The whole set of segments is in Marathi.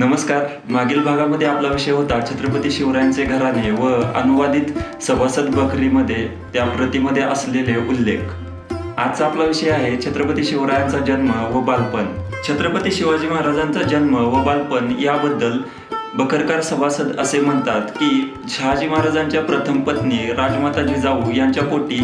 नमस्कार. मागील भागामध्ये आपला विषय होता छत्रपती शिवरायांचे घराणे व अनुवादित सभासद बकरीमध्ये त्या प्रतिमध्ये असलेले उल्लेख. आजचा आपला विषय आहे छत्रपती शिवरायांचा जन्म व बालपण. छत्रपती शिवाजी महाराजांचा जन्म व बालपण याबद्दल बखरकार सभासद असे म्हणतात की शहाजी महाराजांच्या प्रथम पत्नी राजमाता जिजाऊ यांच्या पोटी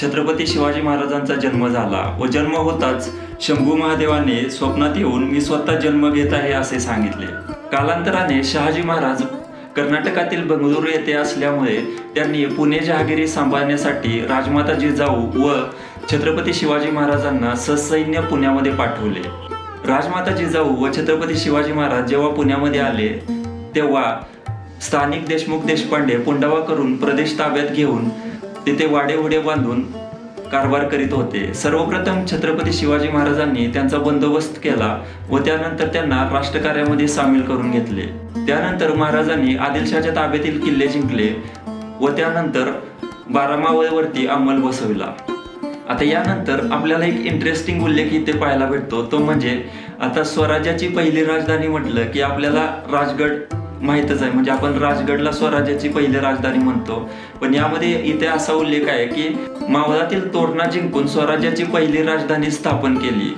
छत्रपती शिवाजी महाराजांचा जन्म झाला व जन्म होताच शंभू महादेवाने स्वप्नात येऊन मी स्वतः जन्म घेत आहे असे सांगितले. कालांतराने शहाजी महाराज कर्नाटकातील बंगळुरू येथे असल्यामुळे त्यांनी पुणे जहागिरी सांभाळण्यासाठी राजमाता जिजाऊ व छत्रपती शिवाजी महाराजांना ससैन्य पुण्यामध्ये पाठवले. राजमाता जिजाऊ व छत्रपती शिवाजी महाराज जेव्हा पुण्यामध्ये आले तेव्हा स्थानिक देशमुख देशपांडे पुंडावा करून प्रदेश ताब्यात घेऊन तिथे वाडे उडे बांधून कारभार करीत होते. सर्वप्रथम छत्रपती शिवाजी महाराजांनी त्यांचा बंदोबस्त केला व त्यानंतर त्यांना राष्ट्रकार्यामध्ये सामील करून घेतले. त्यानंतर महाराजांनी आदिलशहाच्या ताब्यातील किल्ले जिंकले व त्यानंतर बारामावळीवरती अंमल बसविला. आता यानंतर आपल्याला एक इंटरेस्टिंग उल्लेख इथे पाहायला भेटतो. तो म्हणजे आता स्वराज्याची पहिली राजधानी म्हटलं की आपल्याला राजगड माहीतच आहे. म्हणजे आपण राजगडला स्वराज्याची पहिली राजधानी म्हणतो. पण यामध्ये इथे असा उल्लेख आहे की मावळातील तोरणा जिंकून स्वराज्याची पहिली राजधानी स्थापन केली.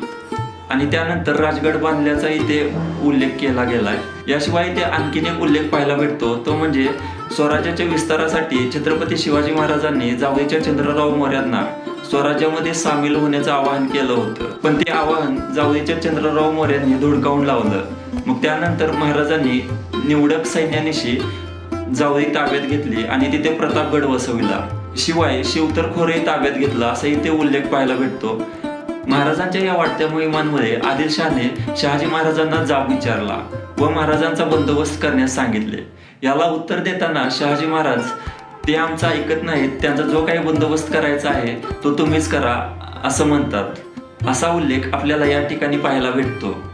आणि त्यानंतर राजगड बांधल्याचा इथे उल्लेख केला गेलाय. याशिवाय इथे आणखीन एक उल्लेख पाहायला भेटतो. तो म्हणजे स्वराज्याच्या विस्तारासाठी छत्रपती शिवाजी महाराजांनी जावळीच्या चंद्रराव मोर्यांना स्वराज्यामध्ये सामील होण्याचं आवाहन केलं होतं. पण ते आवाहन जावळीच्या चंद्रराव मोऱ्यांनी धुडकावून लावलं. मग त्यानंतर महाराजांनी निवडक सैन्यानिशी जावळी ताब्यात घेतली आणि तिथे प्रतापगड वसविला. शिवाय शिवतरखोरे ताब्यात घेतला असा इथे उल्लेख पाहायला भेटतो. महाराजांच्या या वाढत्या मोहिमांमुळे आदिलशहाने शहाजी महाराजांना जाब विचारला व महाराजांचा बंदोबस्त करण्यास सांगितले. याला उत्तर देताना शहाजी महाराज ते आमचं ऐकत नाहीत. त्यांचा जो काही बंदोबस्त करायचा आहे तो तुम्हीच करा असं म्हणतात. असा उल्लेख आपल्याला या ठिकाणी पाहायला भेटतो.